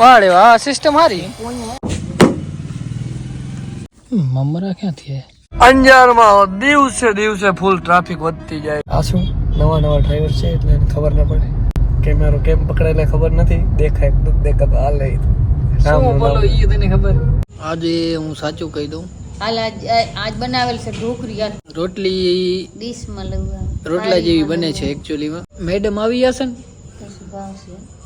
વાળે વાહ સિસ્ટમ હારી. મમરા ક્યાંથી અંજારમાં દિવસે દિવસે ફૂલ ટ્રાફિક વધતી જાય. આ શું? નવા નવા ડ્રાઈવર છે એટલે ખબર ન પડે. કેમેરો કેમ પકડેલે ખબર નથી. દેખાય દેખાતો હાલ શું બોલો ઈ તને ખબર? આજે હું સાચું કહી દઉં. હાલ આજ આજ બનાવેલ છે ઢોકરી યાર રોટલી ડીશમાં લગવા રોટલા જેવી બને છે એકચ્યુઅલીમાં મેડમ આવી હશે ને?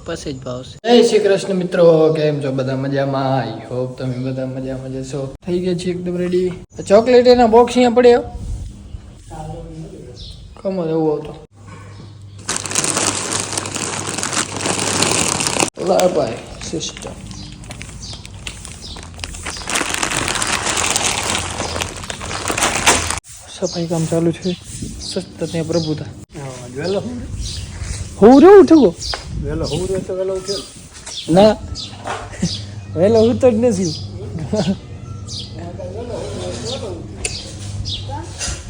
પછી જ ભાવશે જય શ્રી કૃષ્ણ મિત્રો કેમ છો? બધા મજામાં? આઈ હોપ તમે બધા મજામાં જશો થઈ ગયા છે એકદમ રેડી ચોકલેટ એના બોક્સ અહીંયા પડ્યો કમો એવું આવતો લાભાઈ સિસ્ટમ સફાઈ કામ ચાલુ છે. સતત ત્યાં પ્રભુતા. વેલો હું રે ઉઠવો? વેલો હું રહ્યો તો વેલો ઉઠ્યો ના. વહેલો ઉઠતો જ નથી.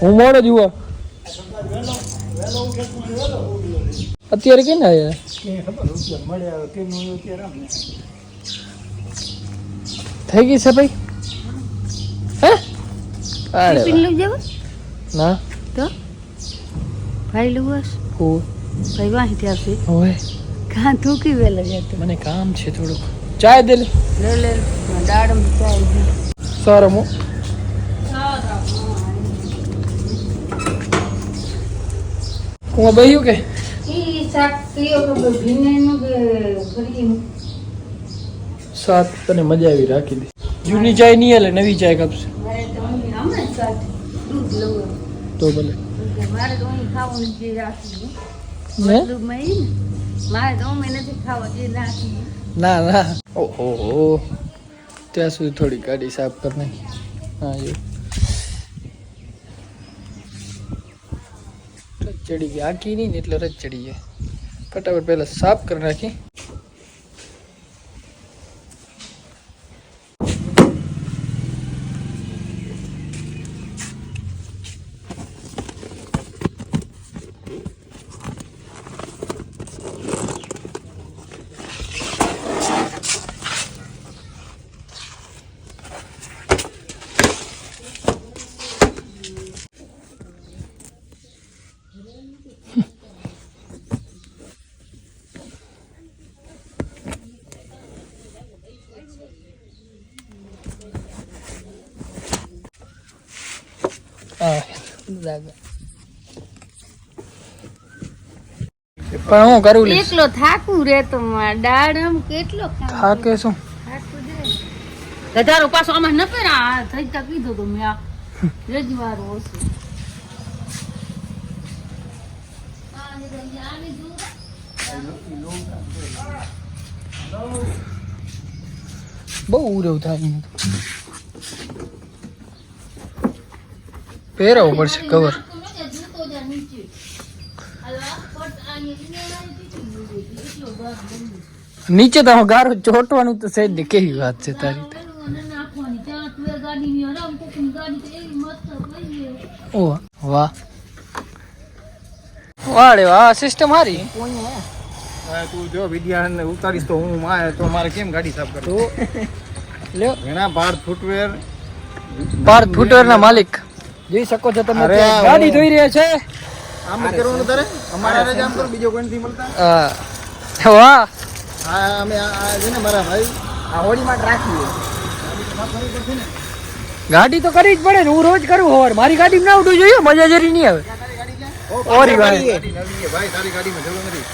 હું મોડો જ હુઆ અત્યારે કે ના આયા કે ખબર ઉઠ્યો મળે આવે કેમ હું અત્યારે આમ ને. થઈ ગઈ છે ભાઈ? હે? અરે ના. તો? ભાઈ લુવાસ હું? ભાઈ વાંચી આવશે. હવે કાં તું કી વેલા જતો મને કામ છે થોડુંક. ચાય દે લે. લે લે. દાડમ ચાય સારો મો. હું બહ્યું કે? સાત તને મજા આવી રાખી દે. જૂની ચાય નહીં હાલે નવી ચાય કપશે. તો ભલે. મારે તો ખાવાનું જે રાખી ને? મારે તો અમે નથી ખાવા જે રાખી ના ના. ઓહો. હો ત્યાં સુધી થોડી ગાડી સાફ કર નાખી. હા ચડી ગઈ આખી નહીં ને એટલે રજ ચડી ગયા ફટાફટ પહેલાં સાફ કરી નાખી. હા પણ હું કરું લઈશ. એકલો થાકું રે તો મારે દાડમ કેટલો થાકે શું? ગધારો પાછો આમાં ન પેરા આ થઈ તા કીધો તો મેં. આ રજવારો બહુ ઉરવ થાય. પહેરાવવું પડશે કવર નીચે તો ગારો ચોટવાનું તો સહેજ ને કેવી વાત છે તારી ઓ વાહ. વાળે વાહ સિસ્ટમ હારી? તું જો વિદ્યાને ને ઉતારીશ તો હું મારે તો મારે કેમ ગાડી સાફ કરું લ્યો. ઘણા ભારત ફૂટવેર પાર્થ ફૂટવેરના માલિક. જોઈ શકો છો તમે ગાડી ધોઈ રહ્યા છે. આમ કરવાનું તારે? અમારા જ આમ કરો બીજો કોઈ નથી મળતા? હા. વાહ. હા અમે આ છે ને મારા ભાઈ. આ હોળીમાં રાખીએ. ગાડી તો કરવી જ પડે ને હું રોજ કરું હોર મારી ગાડી ના ઉડું જોઈએ મજા જરી નહીં આવે. ઓરી ભાઈ ગાડી નવી છે ભાઈ તારી ગાડીમાં જરૂર નથી.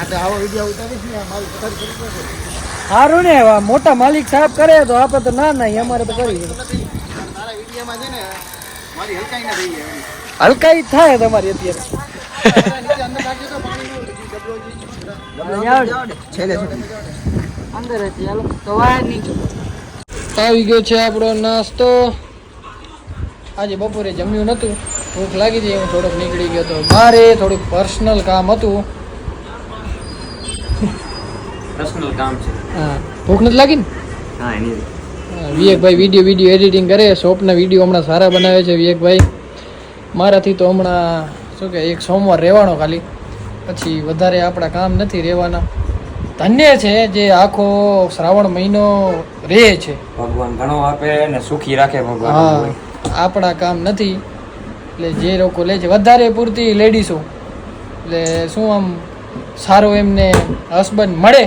આ તો આવો વિડિયો ઉતારીશ ને મારું પથારી કરી દેશે. સારું ને મોટા માલિક સાહેબ કરે તો આપણે તો ના ના અમારે તો કરી તારા વિડિયામાં છે ને હલકાઈ થાય તમારી અત્યારે. હતી આવી ગયો છે આપણો નાસ્તો. આજે બપોરે જમ્યું નહોતું ભૂખ લાગી હતી હું થોડોક નીકળી ગયો તો મારે થોડુંક પર્સનલ કામ હતું. પર્સનલ કામ છે. હા. ભૂખ નથી લાગી ને? હા એની વિવેકભાઈ વીડિયો વીડિયો એડિટિંગ કરે શોપના વીડિયો હમણાં સારા બનાવે છે વિવેકભાઈ. મારાથી તો હમણાં શું કે એક સોમવાર રહેવાનો ખાલી. પછી વધારે આપણા કામ નથી રહેવાના. ધન્ય છે જે આખો શ્રાવણ મહિનો રહે છે. ભગવાન ઘણો આપે ને સુખી રાખે ભગવાન આપણા કામ નથી. એટલે જે લોકો લે છે વધારે પૂરતી લેડીસો એટલે શું આમ સારો એમને હસબન્ડ મળે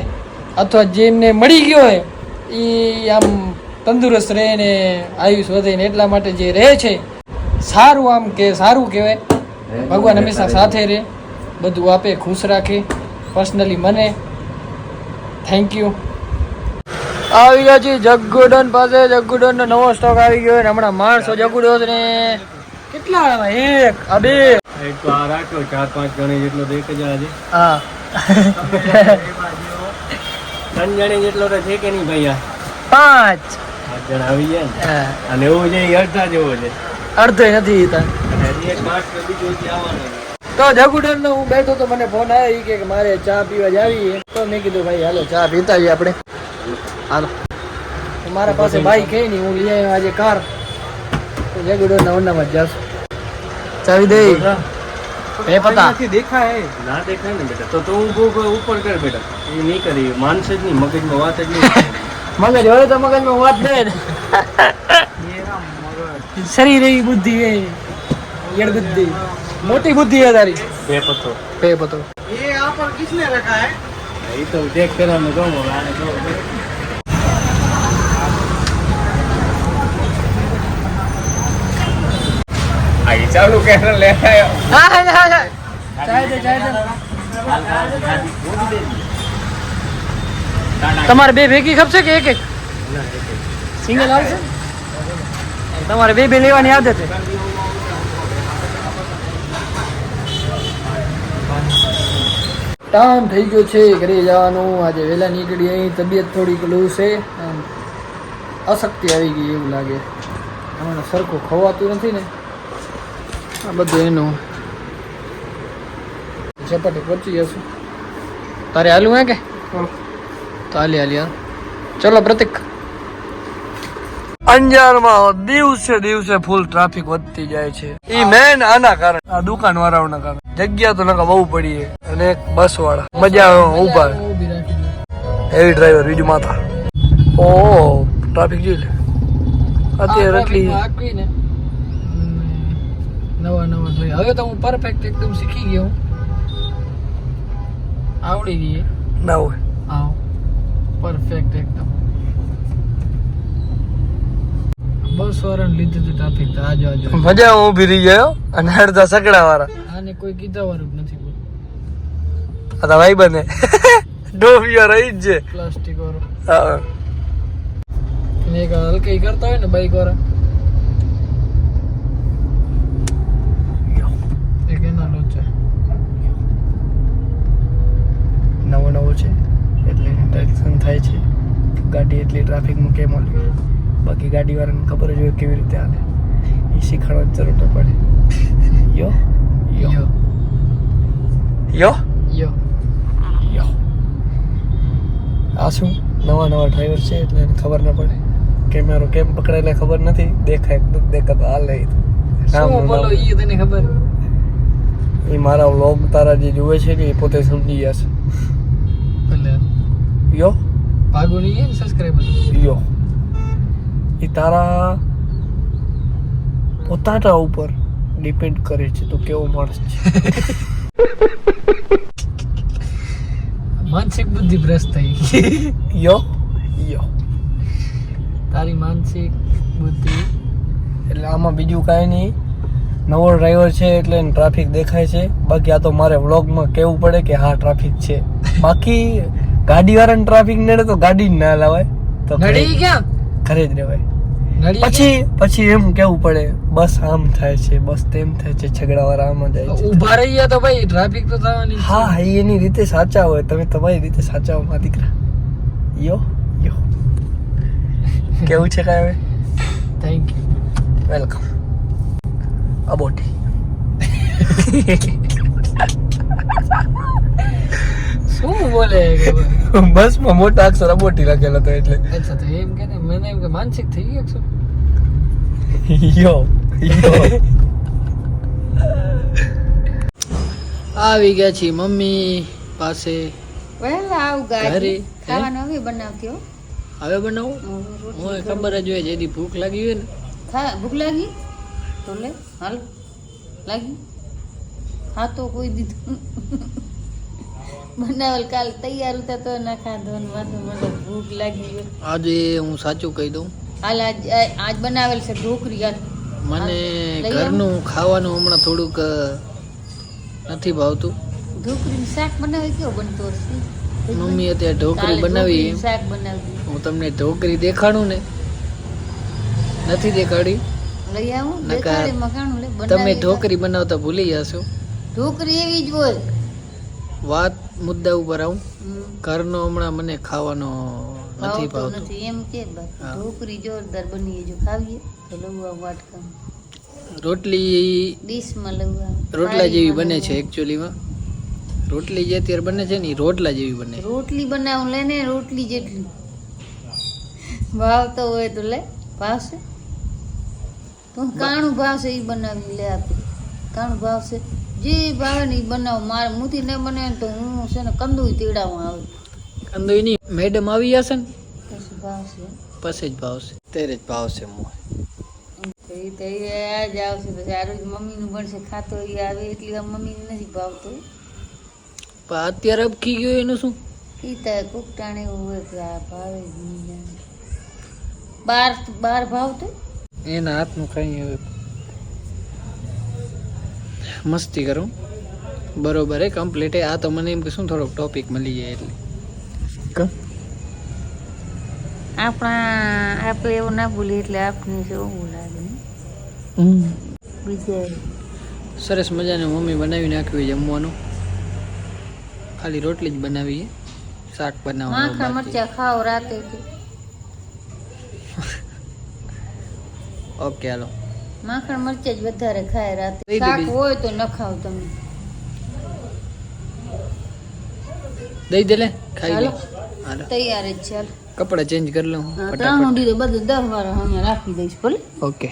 અથવા જે એમને મળી ગયો હોય એ આમ તંદુરસ્ત રહે ને આયુષ વધે ને એટલા માટે જે રહે છે સારું આમ કે સારું કહેવાય. ભગવાન હંમેશા સાથે રહે. બધું આપે ખુશ રાખે પર્સનલી મને. થેન્ક યુ આવી ગયા છે જગ્ગુડન પાસે. જગુડન નો નવો સ્ટોક આવી ગયો ને હમણાં માણસો જગ્ગુડન ને. કેટલા આવ્યા? એક આ બે. એક તો આ રાખ્યો ચાર પાંચ ગણી જેટલો એક જ આજે. હા. ત્રણ જણી જેટલો તો છે કે નહીં ભાઈ પાંચ. પાંચ જણા આવી ગયા ને હા, અને એવું છે એ અડધા જેવો છે. અડધો નથી તો જગુડન નો હું બેઠો તો મને ફોન આવ્યો કે મારે ચા પીવા જાવી. તો મેં કીધું ભાઈ હાલો ચા પીતા જઈએ આપણે. હાલો. મારા પાસે બાઈક કઈ નહીં હું લઈ આવ્યો આજે કાર. તો જગુડન ના ઓનામાં જ જાશું. ચાવી દે. એ પતા. નથી દેખાય. ના દેખાય ને બેટા. તો તો ઉપર કર બેટા. એ નહીં કરી માનસ જ નહીં મગજમાં વાત જ નહીં મગજ હોય તો મગજમાં વાત દે ને શરીર એવી બુદ્ધિ એ યડ બુદ્ધિ મોટી બુદ્ધિ है તારી બે પત્તો પે પતો એ તો ચેક કરવાનું કહું હવે આને કહું આ ઈ ચાલુ કે લે આવ્યો હા હા હા હા ચાય દે ચાય દે તમારે બે ભેગી ખપશે કે એક એક? સિંગલ આવશે? તમારે બે બે લેવાની આદત છે. ટાઈમ થઈ ગયો છે ઘરે જવાનું. આજે વહેલા નીકળી અહીં તબિયત થોડીક લૂ છે. આમ અશક્તિ આવી ગઈ એવું લાગે. હમણાં સરખું ખવાતું નથી ને. આ બધું એનું. ઝપટે પહોંચી જશું. તારે હાલું હે કે? તો હાલી હાલી ચલો પ્રતિક. અંજારમાં દિવસે દિવસે ફૂલ ટ્રાફિક વધતી જાય છે. ઈ મેન આના કારણે. આ દુકાન વાળાઓના કારણે. જગ્યા તો નકા બહુ પડી છે. અને એક બસ વાળા મજા ઊભા હેવી ડ્રાઈવર બીજું માથા. ઓ ટ્રાફિક જોઈ લે. અત્યારે એટલી નવા નવા જોઈએ હવે તો હું પરફેક્ટ એકદમ શીખી ગયો. આવડી ગઈ ના હોય. હા પરફેક્ટ એકદમ. બસ વાળાને લીધું હતું ટ્રાફિક તો આજો આજો. મજા ઊભી રહી ગયો અને અડધા સકડા વાળા. આને કોઈ કીધા વાળું નથી કોઈ. આ તો ભાઈ બને. ડોબિયો રહી જ છે. પ્લાસ્ટિક વાળો. હા. એક હલકી કરતા હોય ને બાઈક વાળા એક એના લોચા નવો નવો છે એટલે ટેન્શન થાય છે ગાડી એટલી ટ્રાફિકમાં કેમ હલવી બાકી ગાડી વાળાને ખબર જ હોય કેવી રીતે હાલે. એ શીખવાડવાની જરૂર ન પડે. યો? યો. યો. યો? યો. આ શું? નવા નવા ડ્રાઈવર છે એટલે એને ખબર ન પડે. કેમેરો કેમ પકડાયેલા ખબર નથી. દેખાય નથી દેખાતો. હાલે નામ. ઈ તને ખબર? એ મારા વ્લોગ તારા જે જુએ છે ને એ પોતે સમજી ગયા છે. યો? ભાગો નહીં ને સબસ્ક્રાઇબર યો. એ તારા પોતાના ઉપર ડિપેન્ડ કરે છે તો કેવો માણસ છે? માનસિક બુદ્ધિ ભ્રષ્ટ થઈ યો યો. તારી માનસિક બુદ્ધિ. એટલે આમાં બીજું કાંઈ નહીં. નવો ડ્રાઈવર છે એટલે ટ્રાફિક દેખાય છે. બાકી આ તો મારે વ્લોગમાં કહેવું પડે કે હા ટ્રાફિક છે. બાકી ગાડી વાળાને ટ્રાફિક નડે તો ગાડી જ ના લાવાય. તો ઘરે ક્યાં? ઘરે જ રહેવાય પછી પછી એમ કેવું પડે બસ આમ થાય છે બસ તેમ થાય છે છગડા વાળા આમ જાય છે. ઊભા રહી ગયા તો ભાઈ ટ્રાફિક તો થવાની હા હા એની રીતે સાચા હોય તમે તમારી રીતે સાચા હોય દીકરા. યો યો. કેવું છે કાંઈ હવે? થેન્ક યુ વેલકમ અબોટી બોલે બસમાં મોટા અક્ષર અબોટી લખેલો હતો એટલે. અચ્છા તો એમ કે ને મને એમ કે માનસિક થઈ ગયો છો યો યો. આવી ગયા છીએ મમ્મી પાસે. પહેલા આવ ગાડી? ખાવાનું હવે બનાવતી હો. હવે બનાવું? હું ખબર જ હોય જેથી ભૂખ લાગી હોય ને. ખા ભૂખ લાગી? તો લે હાલ. લાગી? હા તો કોઈ દીધું. બનાવેલ કાલ તૈયાર હતા તો ના ખાધો ને માથું મને ભૂખ લાગી હોય આજે હું સાચું કહી દઉં. હાલ આજ આજ બનાવેલ છે ઢોકરી હાલ. મને ઘરનું ખાવાનું હમણાં થોડુંક નથી ભાવતું. ઢોકરીનું શાક બનાવી કેવો બનતો હશે? મમ્મી અત્યારે ઢોકરી બનાવી. શાક બનાવી. હું તમને ઢોકરી દેખાડું ને. નથી દેખાડી. લઈ આવું મકાણું લે તમે ઢોકરી બનાવતા ભૂલી જશો. ઢોકરી એવી જ હોય. વાત મુદ્દા ઉપર આવું. ઘરનો હમણાં મને ખાવાનો નથી ભાવતો નથી. એમ કે ઢોકરી જોરદાર બની જો ખાવીએ તો લઉં આ વાટકા રોટલી ડીશમાં લઉં રોટલા જેવી બને છે એકચ્યુઅલીમાં રોટલી જે અત્યારે બને છે ને રોટલા જેવી બને. રોટલી બનાવું લે ને રોટલી જેટલી. ભાવતો હોય તો લે. ભાવશે? પણ કાણું ભાવશે એ બનાવી લે આપી કાણું ભાવશે? જે ભાવે ને બનાવ મારે મુથી ન બને ને તો હું છે ને કંદુય તેડાવું આવે. કંદુયની મેડમ આવી જશે ને? પછી ભાવશે પછી જ ભાવશે ત્યારે જ ભાવશે મોં તો એ તો એ આ જ આવશે તો સારું જ મમ્મીનું બનશે ખાતો એ આવે એટલી મમ્મીને નથી ભાવતું. પણ અત્યારે અબકી ગયો એનું શું? પીતા કોક એવું હોય કે આ ભાવે જ નહીં. બાર બાર ભાવતો? એના હાથનું ખાઈ હવે. મસ્તી કરું. બરોબર એ કમ્પ્લીટ હે. આ તો મને એમ કે શું થોડોક ટોપિક મળી જાય એટલે. આપણા આપણે એવું ના ભૂલીએ એટલે આપને જોવું લાગે. ને બીજા? સરસ મજાનું મમ્મી બનાવી નાખ્યું જમવાનું. ખાલી રોટલી જ બનાવી શાક બનાવવાનું માખણ મરચા ખાઓ રાતે ઓકે હાલો. માખણ મરચા જ વધારે ખાય રાતે. શાક હોય તો ન ખાવ તમે. દઈ દે લે ખાઈ લે. તૈયાર જ ચાલ કપડા ચેન્જ કરી લઉં ત્રણ ઊંડી તો બધું દસ વાર અહીંયા રાખી દઈશ ભલે. ઓકે